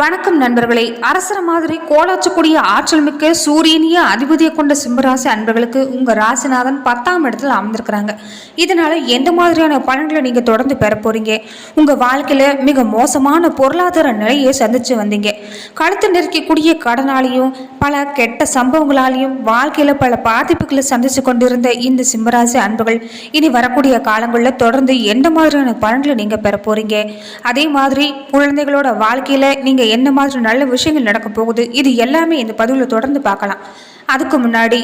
வணக்கம் நண்பர்களே. அரசர மாதிரி கோலாச்சக்கூடிய ஆற்றல் மிக்க சூரியனிய அதிபதியை கொண்ட சிம்மராசி அன்பர்களுக்கு உங்க ராசிநாதன் பத்தாம் இடத்துல அமர்ந்திருக்கிறாங்க. இதனால எந்த மாதிரியான பலன்களை நீங்க தொடர்ந்து பெற போறீங்க? உங்க வாழ்க்கையில மிக மோசமான பொருளாதார நிலையை சந்திச்சு வந்தீங்க. கழுத்து நெருக்கக்கூடிய கடனாலையும் பல கெட்ட சம்பவங்களாலையும் வாழ்க்கையில பல பாதிப்புகளை சந்திச்சு கொண்டிருந்த இந்த சிம்மராசி அன்புகள் இனி வரக்கூடிய காலங்களில் தொடர்ந்து எந்த மாதிரியான பலன்களை நீங்க பெற போறீங்க? அதே மாதிரி குழந்தைகளோட வாழ்க்கையில நீங்க என்ன மாதிரி நல்ல விஷயங்கள் நடக்க போகுது இது எல்லாமே இந்த பதிவில் தொடர்ந்து பார்க்கலாம். அதுக்கு முன்னாடி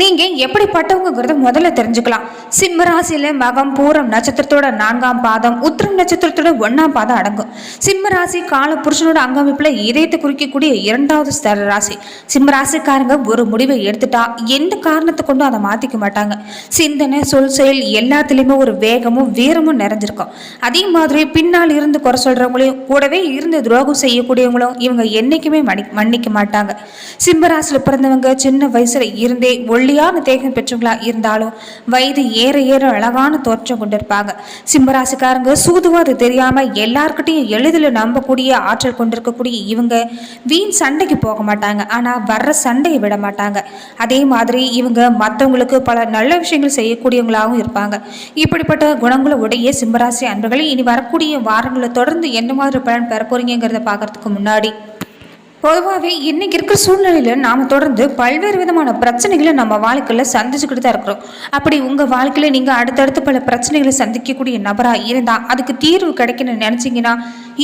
நீங்க எப்படிப்பட்டவங்கிறத முதல்ல தெரிஞ்சுக்கலாம். சிம்ம ராசியில மகம் பூரம் நட்சத்திரத்தோட நான்காம் பாதம் உத்திரம் நட்சத்திரத்தோட ஒன்னாம் பாதம் அடங்கும். சிம்ம ராசி கால புருஷனோட அங்கமைப்புல இதயத்தை குறிக்கக்கூடிய இரண்டாவது ஸ்தர ராசி. சிம்ம ராசிக்காரங்க ஒரு முடிவை எடுத்துட்டா எந்த காரணத்தை கொண்டும் அதை மாத்திக்க மாட்டாங்க. சிந்தனை சொல் செயல் எல்லாத்துலேயுமே ஒரு வேகமும் வீரமும் நிறைஞ்சிருக்கும். அதே மாதிரி பின்னால் இருந்து குறை சொல்றவங்களையும் கூடவே இருந்து துரோகம் செய்யக்கூடியவங்களும் இவங்க என்னைக்குமே மன்னி மன்னிக்க மாட்டாங்க. சிம்மராசியில் பிறந்தவங்க சின்ன வயசுல இருந்தே ஒல்லியான தேகம் பெற்றவங்களா இருந்தாலும் வயது ஏற ஏற அழகான தோற்றம் கொண்டிருப்பாங்க. சிம்மராசிக்காரங்க சூதுவாது தெரியாம எல்லார்கிட்டையும் எளிதில் நம்பக்கூடிய ஆற்றல் கொண்டிருக்கக்கூடிய இவங்க வீண் சண்டைக்கு போக மாட்டாங்க. ஆனா வர்ற சண்டையை விட மாட்டாங்க. அதே மாதிரி இவங்க மற்றவங்களுக்கு பல நல்ல விஷயங்கள் செய்யக்கூடியவங்களாகவும் இருப்பாங்க. இப்படிப்பட்ட குணங்களை உடைய சிம்மராசி அன்பர்களை இனி வரக்கூடிய வாரங்களை தொடர்ந்து எந்த மாதிரி பலன் பெற போறீங்கிறத பார்க்கறதுக்கு முன்னாடி பொதுவாகவே இன்றைக்கி இருக்கிற சூழ்நிலையில் நாம் தொடர்ந்து பல்வேறு விதமான பிரச்சனைகளை நம்ம வாழ்க்கையில் சந்திச்சுக்கிட்டு தான் இருக்கிறோம். அப்படி உங்கள் வாழ்க்கையில் நீங்கள் அடுத்தடுத்து பல பிரச்சனைகளை சந்திக்கக்கூடிய நபராக இருந்தால் அதுக்கு தீர்வு கிடைக்கணும்னு நினச்சிங்கன்னா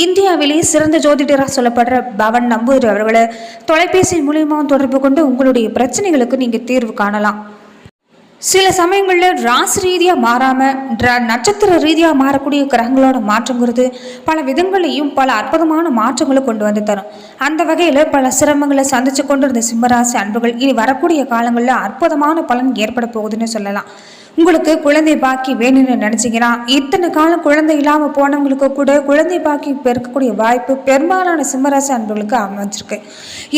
இந்தியாவிலேயே சிறந்த ஜோதிடராக சொல்லப்படுற பவன் நம்பூர் அவர்களை தொலைபேசி மூலியமாக தொடர்பு கொண்டு உங்களுடைய பிரச்சனைகளுக்கு நீங்கள் தீர்வு காணலாம். சில சமயங்களில் ராசி ரீதியாக மாறாமல் நட்சத்திர ரீதியாக மாறக்கூடிய கிரகங்களோட மாற்றங்கிறது பல விதங்களையும் பல அற்புதமான மாற்றங்களை கொண்டு வந்து தரும். அந்த வகையில் பல சிரமங்களை சந்தித்து கொண்டிருந்த சிம்மராசி அன்புகள் இனி வரக்கூடிய காலங்களில் அற்புதமான பலன் ஏற்பட போகுதுன்னு சொல்லலாம். உங்களுக்கு குழந்தை பாக்கி வேணும்னு நினச்சிங்கன்னா இத்தனை காலம் குழந்தை இல்லாமல் போனவங்களுக்கு கூட குழந்தை பாக்கி பெருக்கக்கூடிய வாய்ப்பு பெரும்பாலான சிம்மராசி அன்பர்களுக்கு அமைஞ்சிருக்கு.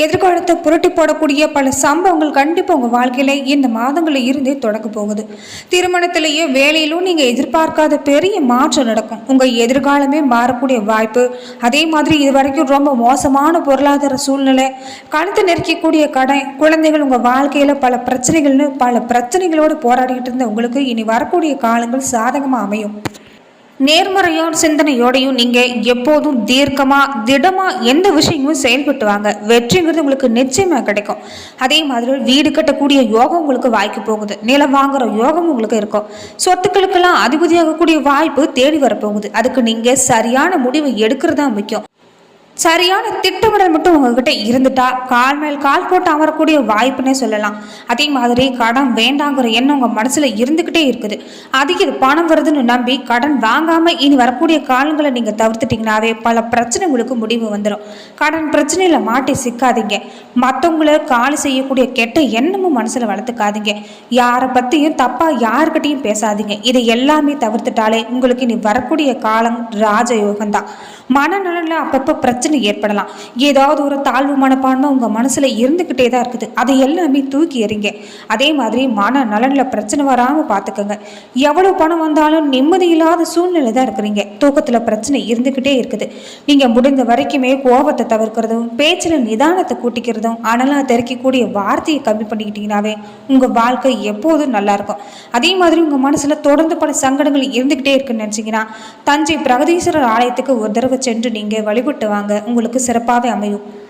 எதிர்காலத்தை புரட்டி போடக்கூடிய பல சம்பவங்கள் கண்டிப்பாக உங்கள் வாழ்க்கையில் இந்த மாதங்களில் இருந்தே தொடங்க போகுது. திருமணத்திலேயே வேலையிலும் நீங்கள் எதிர்பார்க்காத பெரிய மாற்றம் நடக்கும். உங்கள் எதிர்காலமே மாறக்கூடிய வாய்ப்பு. அதே மாதிரி இது வரைக்கும் ரொம்ப மோசமான பொருளாதார சூழ்நிலை. கழுத்து நெருக்கக்கூடிய கடை குழந்தைகள் உங்கள் வாழ்க்கையில் பல பிரச்சனைகள்னு பல பிரச்சனைகளோடு போராடிக்கிட்டு இருந்த உங்களுக்கு இனி வரக்கூடிய காலங்கள் சாதகமாக அமையும். நேர்மறையான சிந்தனையோடையும் நீங்கள் எப்போதும் தீர்க்கமாக திடமாக எந்த விஷயமும் செயல்பட்டு வாங்க. வெற்றிங்கிறது உங்களுக்கு நிச்சயமாக கிடைக்கும். அதே மாதிரி வீடு கட்டக்கூடிய யோகம் உங்களுக்கு வாய்க்கு போகுது. நிலம் வாங்குகிற யோகம் உங்களுக்கு இருக்கும். சொத்துக்களுக்கெல்லாம் அதிபதியாகக்கூடிய வாய்ப்பு தேடி வரப்போகுது. அதுக்கு நீங்கள் சரியான முடிவு தான் முக்கியம். சரியான திட்டமிடல் மட்டும் உங்ககிட்ட இருந்துட்டா கால் மேல் கால் போட்டு அமரக்கூடிய வாய்ப்புன்னே சொல்லலாம். அதே மாதிரி கடன் வேண்டாங்கிற எண்ணம் உங்கள் மனசில் இருந்துக்கிட்டே இருக்குது. அதுக்கு இது பணம் வருதுன்னு நம்பி கடன் வாங்காமல் இனி வரக்கூடிய காலங்களை நீங்கள் தவிர்த்துட்டிங்கனாவே பல பிரச்சனைகளுக்கு முடிவு வந்துடும் கடன் பிரச்சனையில் மாட்டி சிக்காதீங்க. மற்றவங்கள காலி செய்யக்கூடிய கெட்ட எண்ணமும் மனசில் வளர்த்துக்காதீங்க. யாரை பற்றியும் தப்பாக யாருக்கிட்டையும் பேசாதீங்க. இதை எல்லாமே தவிர்த்துட்டாலே உங்களுக்கு இனி வரக்கூடிய காலம் ராஜயோகம் தான் மனநலனில் அப்பப்போ பிரச்சனை ஏற்படலாம். ஏதாவது ஒரு தாழ்வு மனப்பான்மை உங்கள் மனசில் இருந்துக்கிட்டே தான் இருக்குது. அதை எல்லாமே தூக்கி எறிங்க. அதே மாதிரி மனநலனில் பிரச்சனை வராமல் பார்த்துக்கோங்க எவ்வளோ பணம் வந்தாலும் நிம்மதி இல்லாத சூழ்நிலை தான் இருக்கிறீங்க. தூக்கத்தில் பிரச்சனை இருந்துக்கிட்டே இருக்குது. நீங்கள் முடிந்த வரைக்குமே கோபத்தை தவிர்க்கிறதும் பேச்சில் நிதானத்தை கூட்டிக்கிறதும் அனலாக தெரிக்கக்கூடிய வார்த்தையை கம்மி பண்ணிக்கிட்டீங்கனாவே உங்கள் வாழ்க்கை எப்போதும் நல்லாயிருக்கும் அதே மாதிரி உங்கள் மனசில் தொடர்ந்து பல சங்கடங்கள் இருந்துக்கிட்டே இருக்குன்னு நினச்சிங்கன்னா தஞ்சை பிரகதீஸ்வரர் ஆலயத்துக்கு ஒரு தடவை சென்று நீங்கள் வழிபட்டு வாங்க. உங்களுக்கு சிறப்பாகவே அமையும்.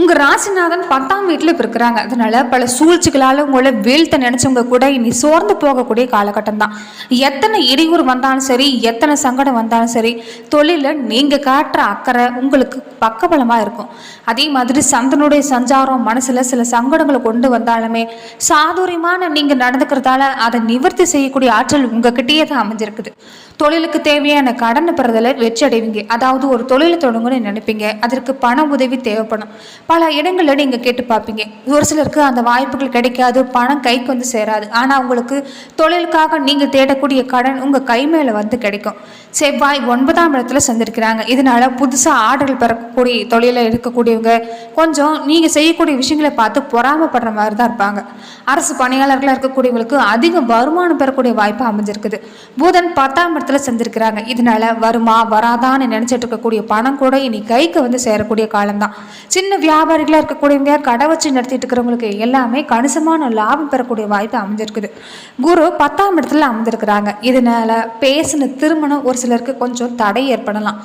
உங்கள் ராசிநாதன் பத்தாம் வீட்டில் இப்போ இருக்கிறாங்க. அதனால பல சூழ்ச்சிகளால் உங்களை வீழ்த்த நினைச்சவங்க கூட இனி சோர்ந்து போகக்கூடிய காலகட்டம் தான். எத்தனை இடையூறு வந்தாலும் சரி எத்தனை சங்கடம் வந்தாலும் சரி தொழிலில் நீங்கள் காட்டுற அக்கறை உங்களுக்கு பக்கபலமாக இருக்கும். அதே மாதிரி சந்தனுடைய சஞ்சாரம் மனசில் சில சங்கடங்களை கொண்டு வந்தாலுமே சாதுரியமான நீங்கள் நடந்துக்கிறதால அதை நிவர்த்தி செய்யக்கூடிய ஆற்றல் உங்ககிட்டயே தான் அமைஞ்சிருக்குது. தொழிலுக்கு தேவையான கடன் பெறுதலை வெற்றி அடைவீங்க அதாவது ஒரு தொழிலை தொடங்கணும்னு நினைப்பீங்க. அதற்கு பண உதவி தேவைப்படும். பல இடங்களில் நீங்கள் கேட்டு பார்ப்பீங்க. ஒரு சிலருக்கு அந்த வாய்ப்புகள் கிடைக்காது பணம் கைக்கு வந்து சேராது. ஆனால் உங்களுக்கு தொழிலுக்காக நீங்கள் தேடக்கூடிய கடன் உங்கள் கை மேலே வந்து கிடைக்கும். செவ்வாய் ஒன்பதாம் இடத்துல சந்திருக்கிறாங்க இதனால் புதுசாக ஆர்டர்கள் பெறக்கூடிய தொழிலில் இருக்கக்கூடியவங்க கொஞ்சம் நீங்கள் செய்யக்கூடிய விஷயங்களை பார்த்து பொறாமப்படுற மாதிரி தான் இருப்பாங்க. அரசு பணியாளர்களாக இருக்கக்கூடியவங்களுக்கு அதிக வருமானம் பெறக்கூடிய வாய்ப்பு அமைஞ்சிருக்குது. புதன் பத்தாம் இடத்துல சந்திருக்கிறாங்க இதனால வருமா வராதான்னு நினச்சிட்டு இருக்கக்கூடிய பணம் கூட இனி கைக்கு வந்து சேரக்கூடிய காலம்தான். சின்ன வியாபாரிகளாக இருக்கக்கூடியவங்க கடை வச்சு நடத்திட்டு இருக்கிறவங்களுக்கு எல்லாமே கணிசமான லாபம் பெறக்கூடிய வாய்ப்பு அமைஞ்சிருக்குது. குரு பத்தாம் இடத்துல அமைஞ்சிருக்கிறாங்க இதனால பேசின திருமணம் ஒரு சிலருக்கு கொஞ்சம் தடை ஏற்படலாம்.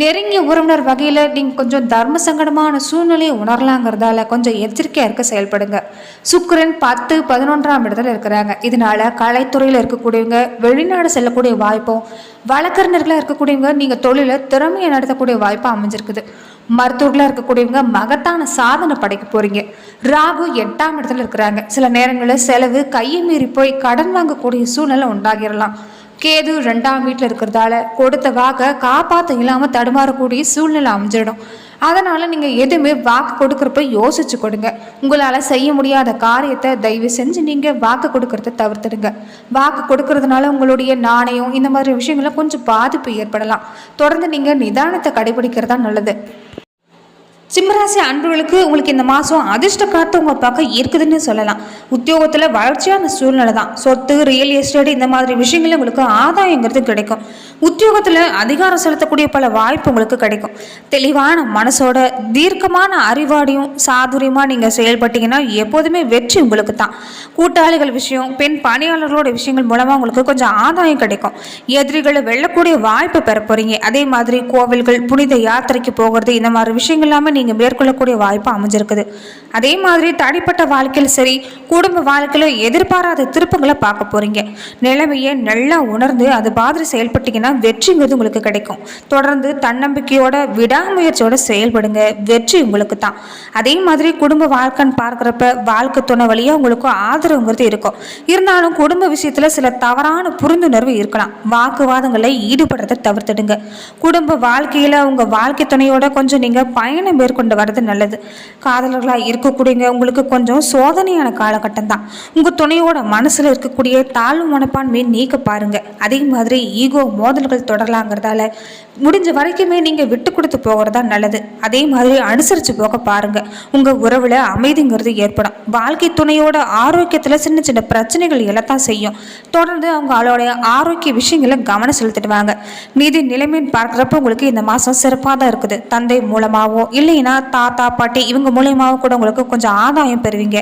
நெருங்கிய உறவினர் வகையில் நீங்கள் கொஞ்சம் தர்ம சங்கடமான சூழ்நிலையை உணரலாங்கிறதால கொஞ்சம் எச்சரிக்கையாக இருக்க செயல்படுங்க. சுக்கிரன் பத்து பதினொன்றாம் இடத்துல இருக்கிறாங்க. இதனால கலைத்துறையில் இருக்கக்கூடியவங்க வெளிநாடு செல்லக்கூடிய வாய்ப்பும் வழக்கறிஞர்களாக இருக்கக்கூடியவங்க நீங்கள் தொழிலை திறமையை நடத்தக்கூடிய வாய்ப்பு அமைஞ்சிருக்குது. மருத்துவர்களாக இருக்கக்கூடியவங்க மகத்தான சாதனை படைக்க போறீங்க. ராகு எட்டாம் இடத்துல இருக்கிறாங்க. சில நேரங்களில் செலவு கையை மீறி போய் கடன் வாங்கக்கூடிய சூழ்நிலை உண்டாகிடலாம் கேது ரெண்டாம் வீட்டில் இருக்கிறதால கொடுத்த வாக்கை காப்பாற்ற இல்லாமல் தடுமாறக்கூடிய சூழ்நிலை அமைஞ்சிடும். அதனால் நீங்கள் எதுவுமே வாக்கு கொடுக்குறப்ப யோசிச்சு கொடுங்க. உங்களால் செய்ய முடியாத காரியத்தை தயவு செஞ்சு நீங்கள் வாக்கு கொடுக்கறத தவிர்த்துடுங்க. வாக்கு கொடுக்கறதுனால உங்களுடைய நாணயம் இந்த மாதிரி விஷயங்கள கொஞ்சம் பாதிப்பு ஏற்படலாம். தொடர்ந்து நீங்கள் நிதானத்தை கடைபிடிக்கிறதா நல்லது. சிம்மராசி அன்பர்களுக்கு உங்களுக்கு இந்த மாதம் அதிர்ஷ்ட காத்து உங்கள் பக்கம் இருக்குதுன்னு சொல்லலாம். உத்தியோகத்தில் வளர்ச்சியான சூழ்நிலை தான். சொத்து ரியல் எஸ்டேட் இந்த மாதிரி விஷயங்கள் உங்களுக்கு ஆதாயங்கிறது கிடைக்கும். உத்தியோகத்தில் அதிகாரம் செலுத்தக்கூடிய பல வாய்ப்பு உங்களுக்கு கிடைக்கும். தெளிவான மனசோட தீர்க்கமான அறிவாடியும் சாதுரியமாக நீங்கள் செயல்பட்டீங்கன்னா எப்போதுமே வெற்றி உங்களுக்கு தான். கூட்டாளிகள் விஷயம் பெண் பணியாளர்களோட விஷயங்கள் மூலமாக உங்களுக்கு கொஞ்சம் ஆதாயம் கிடைக்கும். எதிரிகளை வெல்லக்கூடிய வாய்ப்பு பெற போகிறீங்க அதே மாதிரி கோவில்கள் புனித யாத்திரைக்கு போகிறது இந்த மாதிரி விஷயங்கள் எல்லாமே நீங்கள் மேற்கொள்ளக்கூடிய வாய்ப்பு அமைஞ்சிருக்குது. அதே மாதிரி தனிப்பட்ட வாழ்க்கையில் சரி குடும்ப வாழ்க்கையில் எதிர்பாராத திருப்பங்களை பார்க்க போகிறீங்க நிலைமையை நல்லா உணர்ந்து அது மாதிரி செயல்பட்டீங்கன்னா வெற்றிங்கிறது உங்களுக்கு கிடைக்கும். தொடர்ந்து தன்னம்பிக்கையோட விடாமுயற்சியோட செயல்படுங்க. வெற்றி உங்களுக்கு தான். அதே மாதிரி குடும்ப வாழ்க்கைன்னு பார்க்குறப்ப வாழ்க்கை துணை வழியாக உங்களுக்கு ஆதரவுங்கிறது இருக்கும். இருந்தாலும் குடும்ப விஷயத்தில் சில தவறான புரிந்துணர்வு இருக்கலாம். வாக்குவாதங்களை ஈடுபடுறதை தவிர்த்துடுங்க. குடும்ப வாழ்க்கையில் உங்கள் வாழ்க்கை துணையோட கொஞ்சம் நீங்கள் பயணம் மேற்கொண்டு வர்றது நல்லது. காதலர்களாக இருக்கக்கூடியவங்க உங்களுக்கு கொஞ்சம் சோதனையான காலகட்டம் தான். உங்கள் துணையோட மனசில் இருக்கக்கூடிய தாழ்வு மனப்பான்மையை நீக்க பாருங்க. அதே மாதிரி ஈகோ மோதல்கள் தொடரலாங்கிறதால முடிஞ்ச வரைக்குமே நீங்கள் விட்டு கொடுத்து போகிறதா நல்லது. அதே மாதிரி அனுசரித்து போக பாருங்கள் உங்கள் உறவில் அமைதிங்கிறது ஏற்படும். வாழ்க்கை துணையோட ஆரோக்கியத்தில் சின்ன சின்ன பிரச்சனைகள் எழத்தான் செய்யும். தொடர்ந்து அவங்க ஆரோக்கிய விஷயங்களை கவனம் செலுத்திடுவாங்க. நிதி நிலைமைன்னு பார்க்குறப்ப உங்களுக்கு இந்த மாதம் சிறப்பாக தான் இருக்குது. தந்தை மூலமாகவோ இல்லை இல்லைன்னா தாத்தா பாட்டி இவங்க மூலியமாகவும் கூட உங்களுக்கு கொஞ்சம் ஆதாயம் பெறுவீங்க.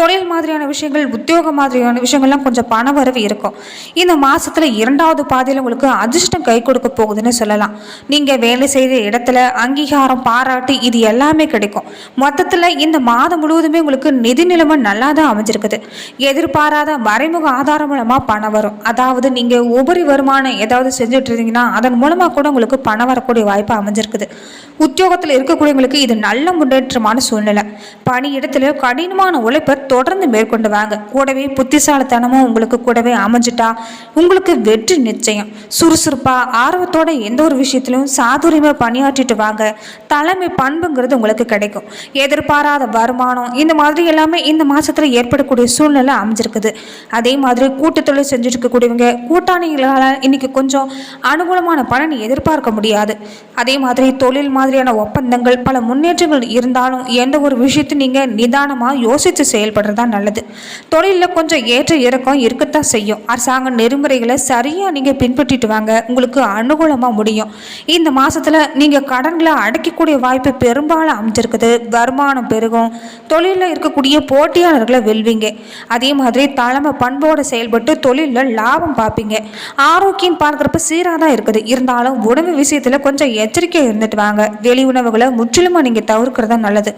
தொழில் மாதிரியான விஷயங்கள் உத்தியோகம் மாதிரியான விஷயங்கள்லாம் கொஞ்சம் பண வரவு இருக்கும். இந்த மாதத்தில் இரண்டாவது பாதையில் உங்களுக்கு அதிர்ஷ்டம் கை கொடுக்க போகுதுன்னு சொல்லலாம். நீங்கள் வேலை செய்த இடத்துல அங்கீகாரம் பாராட்டு இது எல்லாமே கிடைக்கும். மொத்தத்தில் இந்த மாதம் முழுவதுமே உங்களுக்கு நிதி நிலைமை நல்லா தான் அமைஞ்சிருக்குது. எதிர்பாராத மறைமுக ஆதாரம் மூலமாக பணம் வரும். அதாவது நீங்கள் உபரி வருமானம் ஏதாவது செஞ்சுட்டு இருந்தீங்கன்னா அதன் மூலமாக கூட உங்களுக்கு பணம் வரக்கூடிய வாய்ப்பு அமைஞ்சிருக்குது. உத்தியோகத்தில் இருக்கக்கூடியவங்களுக்கு இது நல்ல முன்னேற்றமான சூழ்நிலை. பணியிடத்துல கடினமான உழைப்பை தொடர்ந்து மேற்கொண்டு வாங்க கூடவே புத்திசாலித்தனமும் உங்களுக்கு கூடவே அமைஞ்சிட்டா உங்களுக்கு வெற்றி நிச்சயம். சுறுசுறுப்பாக ஆர்வத்தோட எந்த ஒரு விஷயத்திலும் சாதுரியமாக பணியாற்றிட்டு வாங்க. தலைமை பண்புங்கிறது உங்களுக்கு கிடைக்கும். எதிர்பாராத வருமானம் இந்த மாதிரி எல்லாமே இந்த மாதத்தில் ஏற்படக்கூடிய சூழ்நிலை அமைஞ்சிருக்குது. அதே மாதிரி கூட்டு தொழில் செஞ்சுட்டு இருக்கக்கூடியவங்க கூட்டாளிகளால் இன்னைக்கு கொஞ்சம் அனுகூலமான பலன் எதிர்பார்க்க முடியாது. அதே மாதிரி தொழில் மாதிரியான ஒப்பந்தங்கள் பல முன்னேற்றங்கள் இருந்தாலும் எந்த ஒரு விஷயத்தையும் நீங்கள் நிதானமாக யோசித்து செயல்படுறது தான் நல்லது. தொழிலில் கொஞ்சம் ஏற்ற இறக்கம் இருக்கத்தான் செய்யும். அரசாங்க நெறிமுறைகளை சரியாக நீங்கள் பின்பற்றிட்டு வாங்க. உங்களுக்கு அனுகூலமாக முடியும். இந்த மாதத்தில் நீங்கள் கடன்களை அடைக்கக்கூடிய வாய்ப்பு பெரும்பாலும் அமைஞ்சிருக்குது. வருமானம் பெருகும். தொழிலில் இருக்கக்கூடிய போட்டியாளர்களை வெல்வீங்க. அதே மாதிரி தலைமை பண்போடு செயல்பட்டு தொழிலில் லாபம் பார்ப்பீங்க. ஆரோக்கியம் பார்க்குறப்ப சீராக தான் இருக்குது. இருந்தாலும் உணவு விஷயத்தில் கொஞ்சம் எச்சரிக்கை இருந்துட்டு வாங்க. வெளி உணவுகளை முற்றிலும் முற்றிலுமாக நீங்கள் தவிர்க்கிறது தான் நல்லது.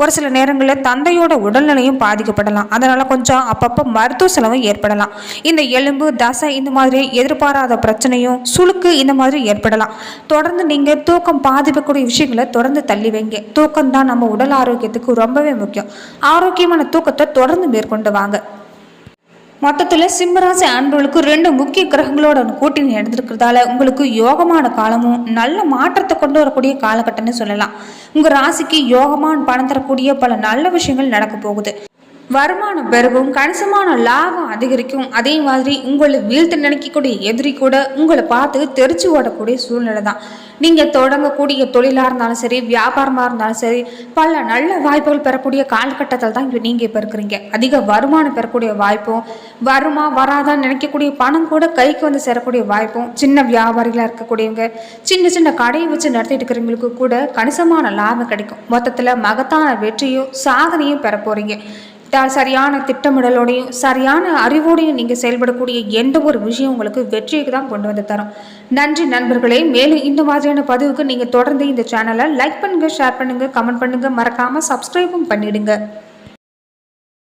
ஒரு சில நேரங்களில் தந்தையோட உடல்நிலையும் பாதிக்கப்படலாம். அதனால் கொஞ்சம் அப்பப்போ மருத்துவ செலவும் ஏற்படலாம். இந்த எலும்பு தசை இந்த மாதிரி எதிர்பாராத பிரச்சனையும் சுளுக்கு இந்த மாதிரி ஏற்படலாம். தொடர்ந்து நீங்கள் தூக்கம் பாதிக்கக்கூடிய விஷயங்களை தொடர்ந்து தள்ளி வைங்க. தூக்கம் தான் நம்ம உடல் ஆரோக்கியத்துக்கு ரொம்பவே முக்கியம். ஆரோக்கியமான தூக்கத்தை தொடர்ந்து மேற்கொண்டு வாங்க. மொத்தத்தில் சிம்மராசி அன்பர்களுக்கு ரெண்டு முக்கிய கிரகங்களோட கூட்டணி நடந்திருக்கிறதால உங்களுக்கு யோகமான காலமும் நல்ல மாற்றத்தை கொண்டு வரக்கூடிய காலகட்டம்னு சொல்லலாம். உங்கள் ராசிக்கு யோகமான பணம் தரக்கூடிய பல நல்ல விஷயங்கள் நடக்க போகுது. வருமானம் பெருகும் கணிசமான லாபம் அதிகரிக்கும். அதே மாதிரி உங்களை வீழ்த்து நினைக்கக்கூடிய எதிரி கூட உங்களை பார்த்து தெரிச்சு ஓடக்கூடிய சூழ்நிலை தான். நீங்கள் தொடங்கக்கூடிய தொழிலாக இருந்தாலும் சரி வியாபாரமாக இருந்தாலும் சரி பல நல்ல வாய்ப்புகள் பெறக்கூடிய காலகட்டத்தில் தான் இப்போ நீங்கள் இப்போ இருக்கிறீங்க. அதிக வருமானம் பெறக்கூடிய வாய்ப்பும் வருமா வராதான்னு நினைக்கக்கூடிய பணம் கூட கைக்கு வந்து சேரக்கூடிய வாய்ப்பும் சின்ன வியாபாரிகளாக இருக்கக்கூடியவங்க சின்ன சின்ன கடையை வச்சு நடத்திட்டு இருக்கிறவங்களுக்கு கூட கணிசமான லாபம் கிடைக்கும். மொத்தத்தில் மகத்தான வெற்றியும் சாதனையும் பெற போகிறீங்க சரியான திட்டமிடலோடையும் சரியான அறிவோடையும் நீங்கள் செயல்படக்கூடிய எந்த ஒரு விஷயம் உங்களுக்கு வெற்றிக்கு தான் கொண்டு வந்து தரும். நன்றி நண்பர்களே. மேலும் இந்த மாதிரியான பதிவுக்கு நீங்கள் தொடர்ந்து இந்த சேனலை லைக் பண்ணுங்கள் ஷேர் பண்ணுங்கள் கமெண்ட் பண்ணுங்கள் மறக்காமல் சப்ஸ்கிரைபும் பண்ணிடுங்க.